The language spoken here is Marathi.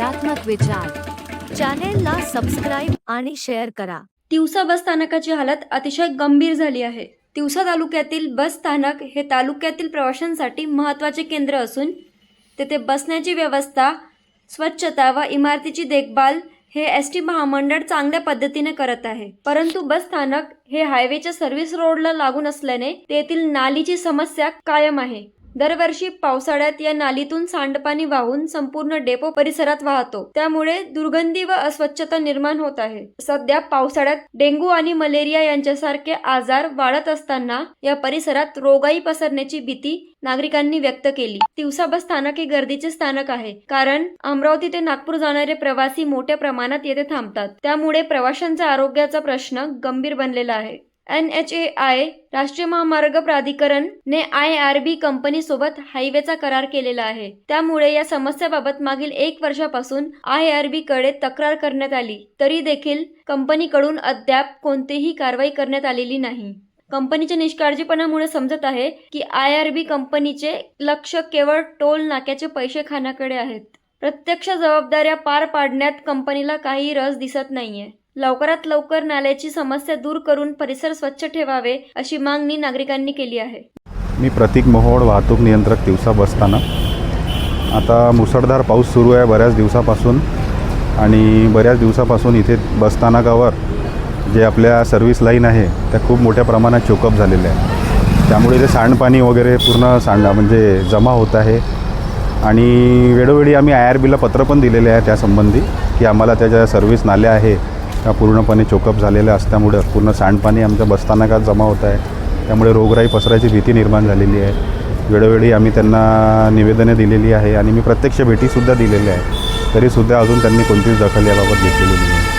सकारात्मक विचार. चॅनेलला सबस्क्राईब आणि शेअर करा. तिवसा बस स्थानकाची हालत अतिशय गंभीर झाली आहे. तिवसा तालुक्यातील बस स्थानक हे तालुक्यातील प्रवाशांसाठी महत्त्वाचे केंद्र असून तेथे बसण्याची व्यवस्था स्वच्छता व इमारतीची देखभाल हे एस टी महामंडळ चांगल्या पद्धतीने करत आहे. परंतु बस स्थानक हे हायवेच्या सर्व्हिस रोडला लागून असल्याने तेथील नालीची समस्या कायम आहे. दरवर्षी पावसाळ्यात या नालीतून सांडपाणी वाहून संपूर्ण डेपो परिसरात वाहतो. त्यामुळे दुर्गंधी व अस्वच्छता निर्माण होत आहे. सध्या पावसाळ्यात डेंग्यू आणि मलेरिया यांच्यासारखे आजार वाढत असताना या परिसरात रोगाई पसरण्याची भीती नागरिकांनी व्यक्त केली. तिवसा बस स्थानक हे गर्दीचे स्थानक आहे. कारण अमरावती ते नागपूर जाणारे प्रवासी मोठ्या प्रमाणात येथे थांबतात. त्यामुळे प्रवाशांचा आरोग्याचा प्रश्न गंभीर बनलेला आहे. एन एच ए आय राष्ट्रीय महामार्ग प्राधिकरण ने आय आर बी कंपनी सोबत हायवेचा करार केलेला आहे. त्यामुळे या समस्याबाबत मागील एक वर्षापासून आय आर बी कडे तक्रार करण्यात आली. तरी देखील कंपनीकडून अद्याप कोणतीही कारवाई करण्यात आलेली नाही. कंपनीच्या निष्काळजीपणामुळे समजत आहे की आय आर बी कंपनीचे लक्ष केवळ टोल नाक्याचे पैसे खाण्याकडे आहेत. प्रत्यक्ष जबाबदाऱ्या पार पाडण्यात कंपनीला काही रस दिसत नाहीये. लवकरात लवकर नाल्याची समस्या दूर करून परिसर स्वच्छ ठेवावे अशी मागणी नागरिकांनी केली आहे. मी प्रतीक मोहोळ वाहतूक नियंत्रक दिवसा बसताना. आता मुसळधार पाऊस सुरू आहे बऱ्याच दिवसापासून आणि बऱ्याच दिवसापासून इथे बसस्थानकावर जे आपल्या सर्व्हिस लाईन आहे त्या खूप मोठ्या प्रमाणात चोकअप झालेल्या आहे त्यामुळे ते सांडपाणी वगैरे पूर्ण सांडा म्हणजे जमा होत आहे. आणि वेळोवेळी आम्ही आय आर बीला पत्र पण दिलेले आहे त्यासंबंधी की आम्हाला त्याच्या सर्व्हिस नाल्या आहे त्या पूर्णपणे चोकअप झालेल्या असल्यामुळं पूर्ण सांडपाणी आमच्या बसस्थानकात जमा होत आहे. त्यामुळे रोगराई पसरायची भीती निर्माण झालेली आहे. वेळोवेळी आम्ही त्यांना निवेदने दिलेली आहे आणि मी प्रत्यक्ष भेटीसुद्धा दिलेल्या आहे तरीसुद्धा अजून त्यांनी कोणतीच दखल याबाबत घेतलेली नाही. आहे